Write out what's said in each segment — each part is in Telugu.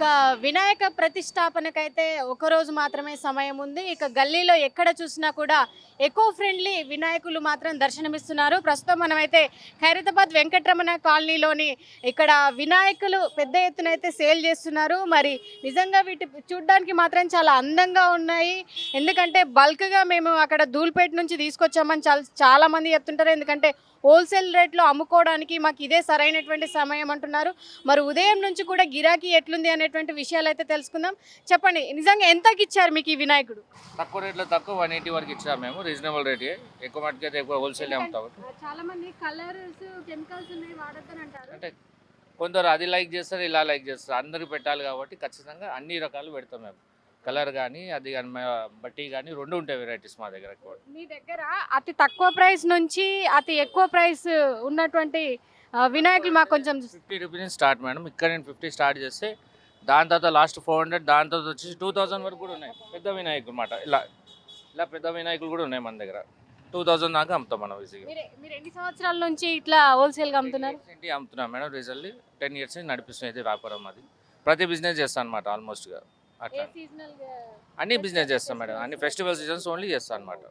ఇక వినాయక ప్రతిష్టాపనకైతే ఒకరోజు మాత్రమే సమయం ఉంది. ఇక గల్లీలో ఎక్కడ చూసినా కూడా ఎకో ఫ్రెండ్లీ వినాయకులు మాత్రం దర్శనమిస్తున్నారు. ప్రస్తుతం మనమైతే ఖైరతాబాద్ వెంకటరమణ కాలనీలోని ఇక్కడ వినాయకులు పెద్ద ఎత్తున అయితే సేల్ చేస్తున్నారు. మరి నిజంగా వీటి చూడడానికి మాత్రం చాలా అందంగా ఉన్నాయి. ఎందుకంటే బల్క్గా మేము అక్కడ ధూల్పేట నుంచి తీసుకొచ్చామని చాలా చాలామంది చెప్తుంటారు. ఎందుకంటే హోల్సేల్ రేట్లో అమ్ముకోవడానికి మాకు ఇదే సరైనటువంటి సమయం అంటున్నారు. మరి ఉదయం నుంచి కూడా గిరాకీ ఎట్లుంది అనేటువంటి విషయాలు అయితే తెలుసుకుందాం. చెప్పండి నిజంగా ఎంతకి ఇచ్చారు మీకు ఈ వినాయకుడు? తక్కువ రేట్లో తక్కువ వన్ ఎయిటీ వరకు ఇచ్చాము మేము రీజనబుల్ రేట్. ఎక్కువ మటుకు అయితే ఎక్కువ హోల్సేల్ అమ్ముతాం చాలా మంది కలర్స్ కెమికల్స్ ఉన్నాయి అంటారు. అంటే కొందరు అది లైక్ చేస్తారు ఇలా లైక్ చేస్తారు. అందరికి పెట్టాలి కాబట్టి ఖచ్చితంగా అన్ని రకాలు పెడతాం మేము. కలర్ కానీ అది కానీ బట్టి కానీ రెండు ఉంటాయి వెరైటీస్ మా దగ్గర ఎక్కువ. మీ దగ్గర అతి తక్కువ ప్రైస్ నుంచి అతి ఎక్కువ ప్రైస్ ఉన్నటువంటి వినాయకులు మాకు కొంచెం ఫిఫ్టీ రూపీస్ స్టార్ట్ మేడం. ఇక్కడ నేను ఫిఫ్టీ స్టార్ట్ చేస్తే దాని తర్వాత లాస్ట్ ఫోర్ హండ్రెడ్ దాని తర్వాత వచ్చేసి టూ థౌసండ్ వరకు కూడా ఉన్నాయి. పెద్ద వినాయకులు అన్నమాట ఇలా ఇలా పెద్ద వినాయకులు కూడా ఉన్నాయి మన దగ్గర. టూ థౌసండ్ దాకా అమ్ముతాం మనం ఈజీగా మీరు ఎన్ని సంవత్సరాల నుంచి ఇట్లా హోల్సేల్గా అమ్ముతున్నారు? అమ్ముతున్నాం మేడం రీజన్లీ టెన్ ఇయర్స్ నుంచి నడిపిస్తుంది ఇది వ్యాపారం అది. ప్రతి బిజినెస్ చేస్తాను అనమాట ఆల్మోస్ట్గా అట్లా. అన్ని బిజినెస్ చేస్తాం మేడం. అన్ని ఫెస్టివల్ సీజన్స్ ఓన్లీ చేస్తాను అనమాట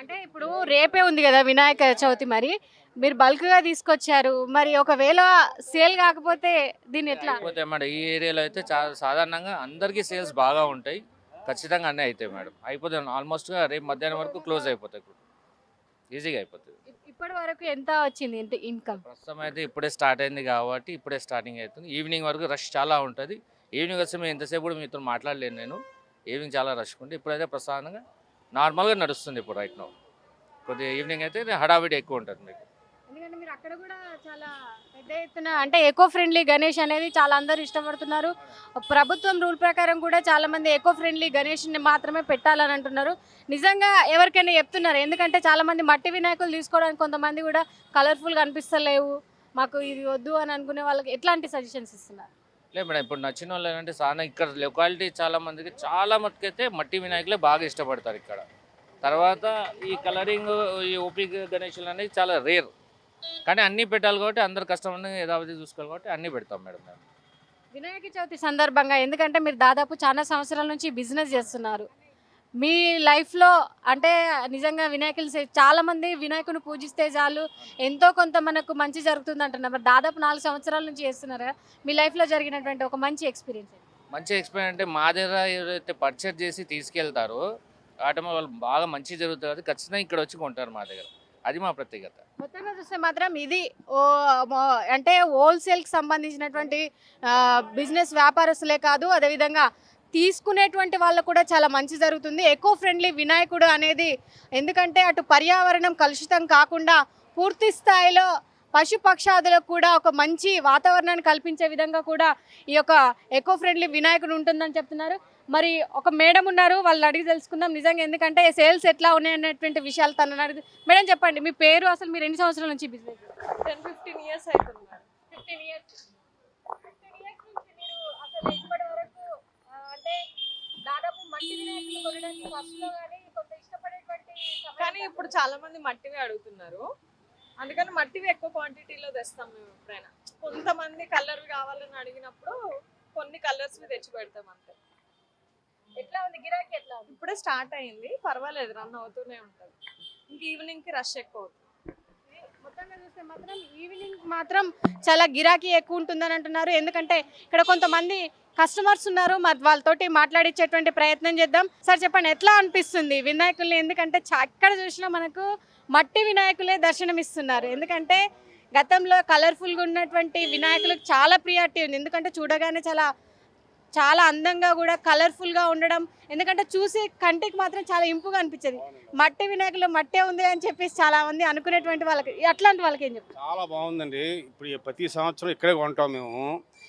అంటే ఇప్పుడు రేపే ఉంది కదా వినాయక చవితి మరి. మీరు బల్క్గా తీసుకొచ్చారు. మరి ఒకవేళ సేల్ కాకపోతే దీన్ని ఎట్లా? మేడం ఈ ఏరియాలో అయితే చాలా సాధారణంగా అందరికీ సేల్స్ బాగా ఉంటాయి. ఖచ్చితంగా అన్నీ అవుతాయి మేడం. అయిపోతాయి. ఆల్మోస్ట్గా రేపు మధ్యాహ్నం వరకు క్లోజ్ అయిపోతాయి ఈజీగా అయిపోతుంది ఇప్పటి వరకు ఎంత వచ్చింది ఇన్కమ్? ప్రస్తుతం అయితే ఇప్పుడే స్టార్ట్ అయింది కాబట్టి ఇప్పుడే స్టార్టింగ్ అవుతుంది. ఈవినింగ్ వరకు రష్ చాలా ఉంటుంది. ఈవినింగ్ వస్తే మేము ఎంతసేపు కూడా మీతో మాట్లాడలేను నేను. ఈవినింగ్ చాలా రష్ ఉంటుంది ఇప్పుడైతే ప్రశాంతంగా నార్మల్గా నడుస్తుంది ఇప్పుడు రైట్ నో కొద్దిగా ఈవినింగ్ అయితే హడావిడి ఎక్కువ ఉంటుంది మీకు. ఎందుకంటే మీరు అక్కడ కూడా చాలా పెద్ద ఎత్తున అంటే ఎకో ఫ్రెండ్లీ గణేష్ అనేది చాలా అందరూ ఇష్టపడుతున్నారు. ప్రభుత్వం రూల్ ప్రకారం కూడా చాలా మంది ఎకో ఫ్రెండ్లీ గణేష్ని మాత్రమే పెట్టాలని అంటున్నారు. నిజంగా ఎవరికైనా చెప్తున్నారు. ఎందుకంటే చాలా మంది మట్టి వినాయకులు తీసుకోవడానికి కొంతమంది కూడా కలర్ఫుల్గా అనిపిస్తలేవు. మాకు ఇది వద్దు అని అనుకునే వాళ్ళకి ఎట్లాంటి సజెషన్స్ ఇస్తున్నారు? లేదు మేడం ఇప్పుడు నచ్చిన వాళ్ళు ఏంటంటే చాలా ఇక్కడ లొకాలిటీ చాలా మందికి చాలా మట్టుకైతే మట్టి వినాయకులే బాగా ఇష్టపడతారు ఇక్కడ. తర్వాత ఈ కలరింగ్ ఈ ఓపీ గణేషులు అనేది చాలా రేర్ కానీ అన్నీ పెట్టాలి కాబట్టి అందరు కష్టమని యథావధి చూసుకోవాలి కాబట్టి అన్నీ పెడతాం మేడం మేము. వినాయక చవితి సందర్భంగా ఎందుకంటే మీరు దాదాపు చాలా సంవత్సరాల నుంచి బిజినెస్ చేస్తున్నారు. మీ లైఫ్లో అంటే నిజంగా వినాయకులు సే- చాలా మంది వినాయకుని పూజిస్తే చాలు. ఎంతో కొంత మనకు మంచి జరుగుతుంది అంటున్నారు మరి దాదాపు నాలుగు సంవత్సరాల నుంచి చేస్తున్నారా? మీ లైఫ్లో జరిగినటువంటి ఒక మంచి ఎక్స్పీరియన్స్ మంచి ఎక్స్పీరియన్స్ అంటే మా దగ్గర ఎవరైతే పర్చేజ్ చేసి తీసుకెళ్తారో వాటి వాళ్ళు బాగా మంచి జరుగుతుంది కాబట్టి ఖచ్చితంగా ఇక్కడ వచ్చి కొంటారు మా దగ్గర. అది మా ప్రత్యేకత. మొత్తంగా చూస్తే మాత్రం ఇది అంటే హోల్సేల్కి సంబంధించినటువంటి బిజినెస్ వ్యాపారస్తులే కాదు అదేవిధంగా తీసుకునేటువంటి వాళ్ళకు కూడా చాలా మంచి జరుగుతుంది. ఎకో ఫ్రెండ్లీ వినాయకుడు అనేది ఎందుకంటే అటు పర్యావరణం కలుషితం కాకుండా పూర్తి స్థాయిలో పశు పక్షాదులకు కూడా ఒక మంచి వాతావరణాన్ని కల్పించే విధంగా కూడా ఈ యొక్క ఎకో ఫ్రెండ్లీ వినాయకుడు ఉంటుందని చెప్తున్నారు. మరి ఒక మేడం ఉన్నారు వాళ్ళని అడిగి తెలుసుకుందాం. నిజంగా ఎందుకంటే సేల్స్ ఎట్లా ఉన్నాయనేటువంటి విషయాలు తనని అడిగి మేడం చెప్పండి మీ పేరు అసలు మీరు ఎన్ని సంవత్సరాల నుంచి బిజినెస్ టెన్ ఫిఫ్టీన్ ఇయర్స్ అవుతుంది ఫిఫ్టీన్ ఇయర్స్ ఫిఫ్టీన్ ఇయర్స్ నుంచి మీరు అసలు కానీ ఇప్పుడు చాలా మంది మట్టివి అడుగుతున్నారు. అందుకని మట్టివి ఎక్కువ క్వాంటిటీలో తెస్తాం మేము ఎప్పుడైనా. కొంతమంది కలర్ కావాలని అడిగినప్పుడు కొన్ని కలర్స్ తెచ్చి పెడతాం అంతే. ఎట్లా ఉంది? గిరాకీ ఎట్లా ఉంది? ఇప్పుడే స్టార్ట్ అయింది. పర్వాలేదు రన్ అవుతూనే ఉంటుంది. ఇంక ఈవినింగ్కి రష్ ఎక్కువ అవుతుంది. మొత్తంగా చూస్తే మాత్రం ఈవినింగ్ మాత్రం చాలా గిరాకీ ఎక్కువ ఉంటుందని అంటున్నారు. ఎందుకంటే ఇక్కడ కొంతమంది కస్టమర్స్ ఉన్నారు. మరి వాళ్ళతోటి మాట్లాడించేటువంటి ప్రయత్నం చేద్దాం. సార్ చెప్పండి ఎట్లా అనిపిస్తుంది? వినాయకుల్ని ఎందుకంటే ఎక్కడ చూసినా మనకు మట్టి వినాయకులే దర్శనమిస్తున్నారు. ఎందుకంటే గతంలో కలర్ఫుల్గా ఉన్నటువంటి వినాయకులకు చాలా ప్రియారిటీ ఉంది. ఎందుకంటే చూడగానే చాలా చాలా అందంగా కూడా కలర్ఫుల్గా ఉండడం. ఎందుకంటే చూసి కంటికి మాత్రం చాలా ఇంపుగా అనిపించేది. మట్టి వినాయకులు మట్టే ఉంది అని చెప్పేసి చాలా మంది అనుకునేటువంటి వాళ్ళకి అట్లాంటి వాళ్ళకి ఏం చెప్తారు చాలా బాగుందండి. ఇప్పుడు ప్రతి సంవత్సరం ఇక్కడే కొంటాం మేము.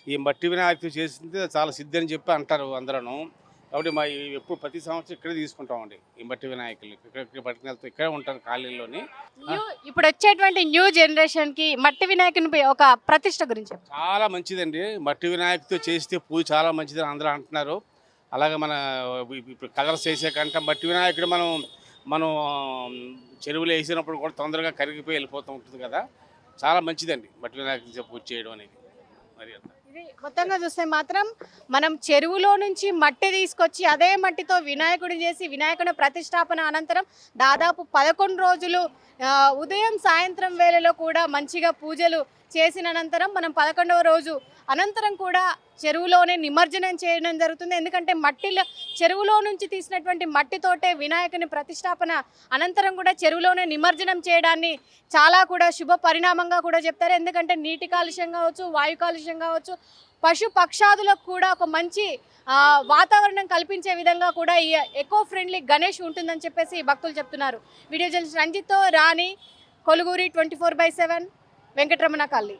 ఈ మట్టి వినాయకుడు చేసింది చాలా సిద్ధి అని చెప్పి అంటారు అందరూ కాబట్టి మా ఎప్పుడు ప్రతి సంవత్సరం ఇక్కడే తీసుకుంటామండి. ఈ మట్టి వినాయకులు ఇక్కడ ఇక్కడ పట్టుకెళ్తే ఇక్కడే ఉంటారు న్యూ ఇప్పుడు వచ్చేటువంటి న్యూ జనరేషన్కి మట్టి వినాయకుని ఒక ప్రతిష్ట గురించి. చాలా మంచిదండి. మట్టి వినాయకుడితో చేస్తే పూజ చాలా మంచిదని అందరూ అంటున్నారు. అలాగే మన ఇప్పుడు కలర్స్ వేసే కంటే మట్టి వినాయకుడు మనం మనం చెరువులు వేసినప్పుడు కూడా తొందరగా కరిగిపోయి వెళ్ళిపోతూ ఉంటుంది కదా. చాలా మంచిదండి మట్టి వినాయకుడితో పూజ చేయడం అనేది. మరి అంత. ఇది మొత్తంగా చూస్తే మాత్రం మనం చెరువులో నుంచి మట్టి తీసుకొచ్చి అదే మట్టితో వినాయకుడు చేసి వినాయకుని ప్రతిష్టాపన అనంతరం దాదాపు పదకొండు రోజులు ఉదయం సాయంత్రం వేళలో కూడా మంచిగా పూజలు చేసిన అనంతరం మనం పదకొండవ రోజు అనంతరం కూడా చెరువులోనే నిమజ్జనం చేయడం జరుగుతుంది. ఎందుకంటే మట్టిలో చెరువులో నుంచి తీసినటువంటి మట్టితోటే వినాయకుని ప్రతిష్టాపన అనంతరం కూడా చెరువులోనే నిమజ్జనం చేయడాన్ని చాలా కూడా శుభ పరిణామంగా కూడా చెప్తారు. ఎందుకంటే నీటి కాలుష్యం కావచ్చు వాయు కాలుష్యం కావచ్చు పశు పక్షాదులకు కూడా ఒక మంచి వాతావరణం కల్పించే విధంగా కూడా ఈ ఎకో ఫ్రెండ్లీ గణేష్ ఉంటుందని చెప్పేసి భక్తులు చెప్తున్నారు. Video journalist రంజిత్తో Rani Koluguri twenty four by seven. Venkataramana Kalli